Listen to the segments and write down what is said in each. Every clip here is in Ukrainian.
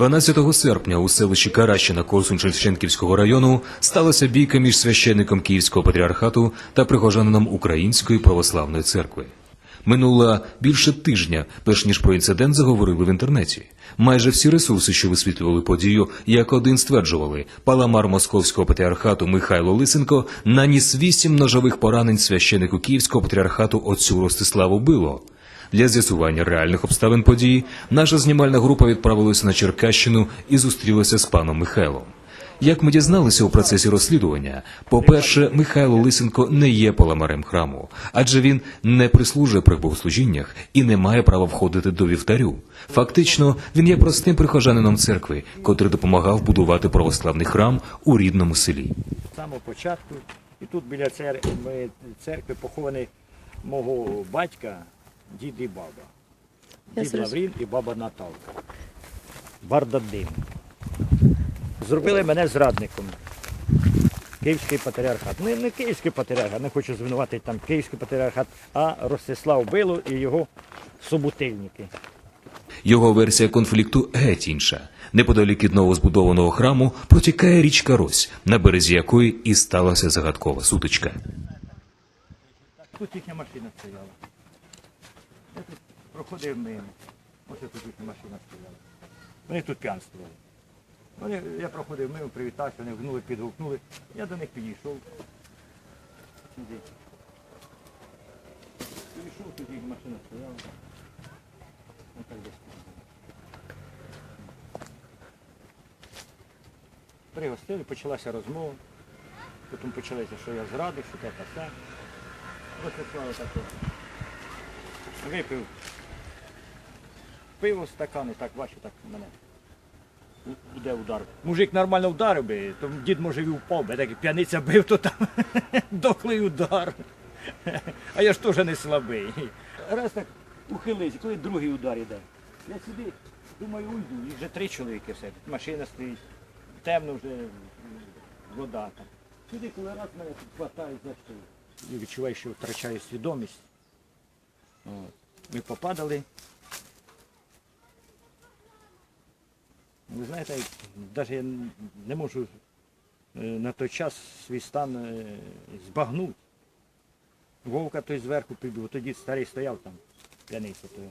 12 серпня у селищі Каращина Корсунь-Шевченківського району сталася бійка між священником Київського патріархату та прихожанином Української православної церкви. Минуло більше тижня, перш ніж про інцидент заговорили в інтернеті. Майже всі ресурси, що висвітлювали подію, як один стверджували, паламар московського патріархату Михайло Лисенко наніс вісім ножових поранень священику Київського патріархату отцю Ростиславу Било. Для з'ясування реальних обставин події наша знімальна група відправилася на Черкащину і зустрілася з паном Михайлом. Як ми дізналися у процесі розслідування, по-перше, Михайло Лисенко не є паламарем храму, адже він не прислужує при богослужіннях і не має права входити до вівтарю. Фактично, він є простим прихожанином церкви, котрий допомагав будувати православний храм у рідному селі. Самого початку. І тут біля церкви похований мого батька, дід і баба. Я Дід зрозуміла. Лаврін і баба Наталка. Бардадим. Зробили мене зрадником. Київський патріархат. Не, не Київський патріархат, не хочу звинуватити там Київський патріархат, а Ростислав Било і його собутильники. Його версія конфлікту геть інша. Неподалік від новозбудованого храму протікає річка Рось, на березі якої і сталася загадкова сутичка. Тут їхня машина стояла. Я тут проходив мимо. Ось тут їхня машина стояла. Вони тут п'янствували. Вони, я проходив мимо, привітався, вони гнули, підгукнули. Я до них підійшов. Сюди. Підійшов, тут їхня машина стояла. Ось так десь. Пригостили, почалася розмова. Потім почалося, що я зрадив, що те та все. Ростислава таке. Випив пиво стакан і так бачу, так мене. Іде удар. Мужик нормально вдарив би, то дід може і впав би, так як п'яниця бив, то там дохлий удар. А я ж теж не слабий. Раз так ухилився, коли другий удар іде. Я сюди, думаю, уйду. Їх вже три чоловіки все. Машина стоїть, темно вже вода там. Сюди, коли раз мене хватає за що. Я відчуваю, що втрачаю свідомість. Ми попадали. Ви знаєте, навіть я не можу е, на той час свій стан е, збагнути. Вовка той зверху прибіг, тоді старий стояв там, п'яниця той.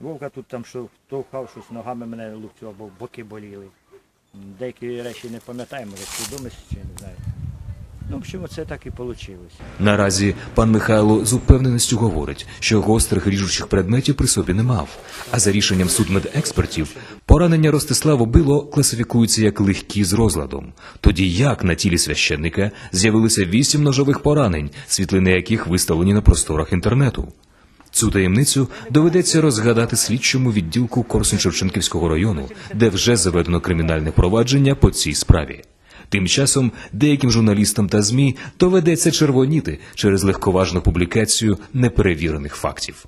Вовка тут там що товхав щось, ногами мене лупцював, бо боки боліли. Деякі речі не пам'ятаємо, може свідомість чи не. Ну, в общем, це так і вийшло. Наразі пан Михайло з упевненістю говорить, що гострих ріжучих предметів при собі не мав. А за рішенням судмедекспертів, поранення Ростиславу Било класифікуються як легкі з розладом. Тоді як на тілі священника з'явилися вісім ножових поранень, світлини яких виставлені на просторах інтернету. Цю таємницю доведеться розгадати слідчому відділку Корсунь-Шевченківського району, де вже заведено кримінальне провадження по цій справі. Тим часом деяким журналістам та ЗМІ доведеться червоніти через легковажну публікацію неперевірених фактів.